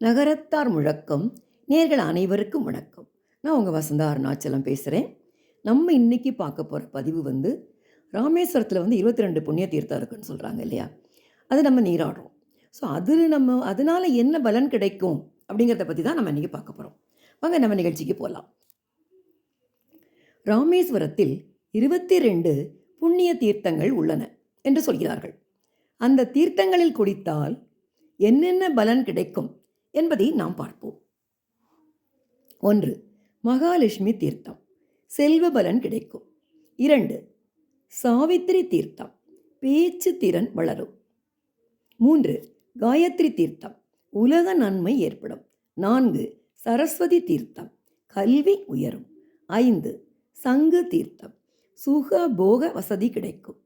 நகரத்தார் முழக்கம் நேர்கள் அனைவருக்கும் வணக்கம். நான் உங்கள் வசந்தா அருணாச்சலம் பேசுகிறேன் நம்ம இன்றைக்கி பார்க்க போகிற பதிவு வந்து ராமேஸ்வரத்தில் வந்து இருபத்தி ரெண்டு புண்ணிய தீர்த்தம் இருக்குன்னு சொல்கிறாங்க இல்லையா? அது நம்ம நீராடுறோம். ஸோ அது நம்ம அதனால் என்ன பலன் கிடைக்கும் அப்படிங்கிறத பற்றி தான் நம்ம இன்றைக்கி பார்க்க போகிறோம் வாங்க நம்ம நிகழ்ச்சிக்கு போகலாம் ராமேஸ்வரத்தில் இருபத்தி ரெண்டு புண்ணிய தீர்த்தங்கள் உள்ளன என்று சொல்கிறார்கள். அந்த தீர்த்தங்களில் குடித்தால் என்னென்ன பலன் கிடைக்கும் என்பதை நாம் பார்ப்போம். ஒன்று மகாலட்சுமி தீர்த்தம். செல்வ பலன் கிடைக்கும். இரண்டு சாவித்திரி தீர்த்தம். பேச்சு திறன் வளரும். மூன்று காயத்ரி தீர்த்தம். உலக நன்மை ஏற்படும். நான்கு சரஸ்வதி தீர்த்தம். கல்வி உயரும். ஐந்து சங்கு தீர்த்தம். சுக போக வசதி கிடைக்கும்.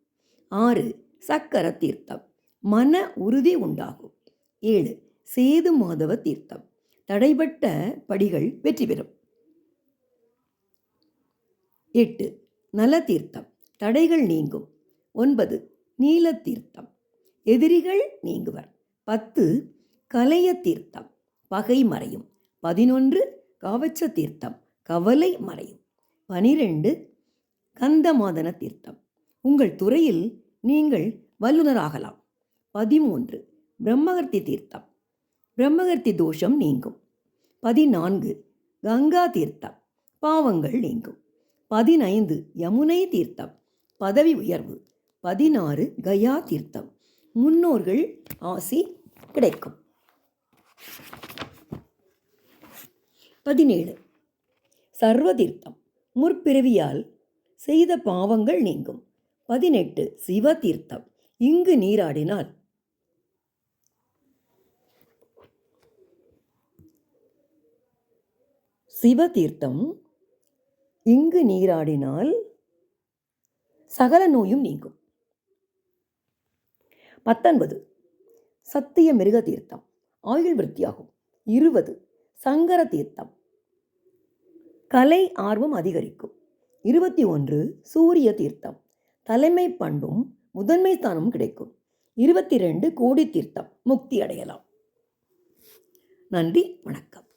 ஆறு சக்கர தீர்த்தம். மன உறுதி உண்டாகும். ஏழு சேது மாதவ தீர்த்தம். தடைபட்ட படிகள் வெற்றி பெறும். எட்டு நல தீர்த்தம். தடைகள் நீங்கும். ஒன்பது நீல தீர்த்தம். எதிரிகள் நீங்குவர். பத்து கலைய தீர்த்தம். பகை மறையும். பதினொன்று காவச்ச தீர்த்தம். கவலை மறையும். பனிரெண்டு கந்தமாதன தீர்த்தம். உங்கள் துறையில் நீங்கள் வல்லுநராகலாம். பதிமூன்று பிரம்மகர்த்தி தீர்த்தம். பிரம்மகர்த்தி தோஷம் நீங்கும். பதினான்கு கங்கா தீர்த்தம் பாவங்கள் நீங்கும். பதினைந்து யமுனை தீர்த்தம் பதவி உயர்வு. பதினாறு கயா தீர்த்தம் முன்னோர்கள் ஆசி கிடைக்கும். பதினேழு சர்வதீர்த்தம் முற்பிறவியால் செய்த பாவங்கள் நீங்கும். பதினெட்டு சிவ தீர்த்தம் இங்கு நீராடினால் சிவதீர்த்தம். இங்கு நீராடினால் சகல நோயும் நீங்கும். பத்தொன்பது சத்திய மிருக தீர்த்தம் ஆயுள் விருத்தியாகும். இருபது சங்கர தீர்த்தம். கலை ஆர்வம் அதிகரிக்கும். இருபத்தி ஒன்று சூரிய தீர்த்தம். தலைமை பண்பும் முதன்மை ஸ்தானமும் கிடைக்கும். இருபத்தி ரெண்டு கோடி தீர்த்தம். முக்தி அடையலாம். நன்றி வணக்கம்.